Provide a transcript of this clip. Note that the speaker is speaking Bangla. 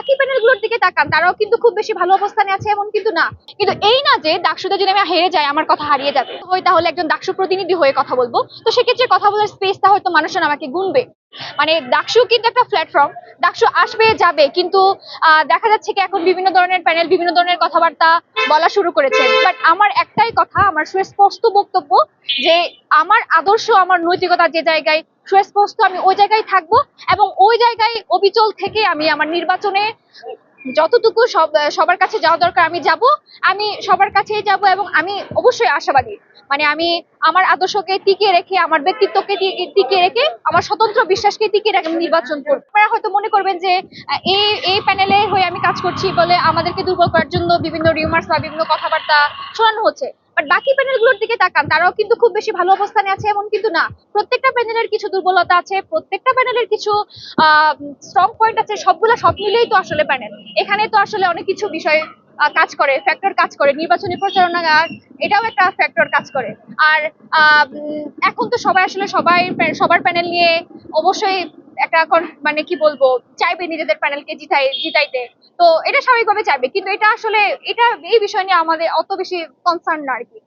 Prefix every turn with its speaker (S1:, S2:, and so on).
S1: বাকি প্যানেলগুলোর দিকে তাকান, তারাও কিন্তু খুব বেশি ভালো অবস্থানে আছে এমন কিন্তু না। কিন্তু এই না যে ডাকসুতে যদি আমি হেরে যাই, আমার কথা হারিয়ে যাবে। হয় তাহলে একজন ডাকসু প্রতিনিধি হয়ে কথা বলব। তো সেক্ষেত্রে কথা বলার স্পেসটা হয়তো মানুষজন আমাকে গুনবে। মানে ডাকসু কিন্তু একটা প্ল্যাটফর্ম ডাকসু আসবে, যাবে, কিন্তু দেখা যাচ্ছে কি এখন বিভিন্ন ধরনের প্যানেল বিভিন্ন ধরনের কথাবার্তা বলা শুরু করেছে। বাট আমার একটাই কথা, আমার সুস্পষ্ট বক্তব্য যে আমার আদর্শ, আমার নৈতিকতা যে জায়গায়, সুস্পষ্ট আমি ওই জায়গায় থাকব এবং ওই জায়গায় অবিচল থেকে আমি আমার নির্বাচনে যতটুকু সব, সবার কাছে যাওয়া দরকার, আমি যাব, আমি সবার কাছেই যাব এবং আমি অবশ্যই আশাবাদী। মানে আমি আমার আদর্শকে টিকিয়ে রেখে, আমার ব্যক্তিত্বকে টিকে টিকিয়ে রেখে, আমার স্বতন্ত্র বিশ্বাসকে টিকে রেখে নির্বাচন করব। আপনারা হয়তো মনে করবেন যে এই এই প্যানেলে হয়ে আমি কাজ করছি বলে আমাদেরকে দুর্বল করার জন্য বিভিন্ন রিউমার্স বা বিভিন্ন কথাবার্তা শোনানো হচ্ছে। বাট বাকি প্যানেলগুলোর দিকে তাকান, তারাও কিন্তু খুব বেশি ভালো অবস্থানে আছে এমন কিন্তু না। প্রত্যেকটা প্যানেলের কিছু দুর্বলতা আছে, প্রত্যেকটা প্যানেলের কিছু স্ট্রং পয়েন্ট আছে, সবগুলো সব মিলেই তো আসলে প্যানেল। এখানে তো আসলে অনেক কিছু বিষয় কাজ করে ফ্যাক্টর কাজ করে, নির্বাচনী প্রচারণা, এটাও একটা ফ্যাক্টর কাজ করে। আর এখন তো সবাই আসলে সবাই সবার প্যানেল নিয়ে অবশ্যই একটা এখন মানে কি বলব, চাইবে নিজেদের প্যানেলকে জিতাই, জিতাইতে। তো এটা স্বাভাবিকভাবে চাইবে। কিন্তু এটা আসলে, এটা, এই বিষয় নিয়ে আমাদের অত বেশি কনসার্ন না আর কি।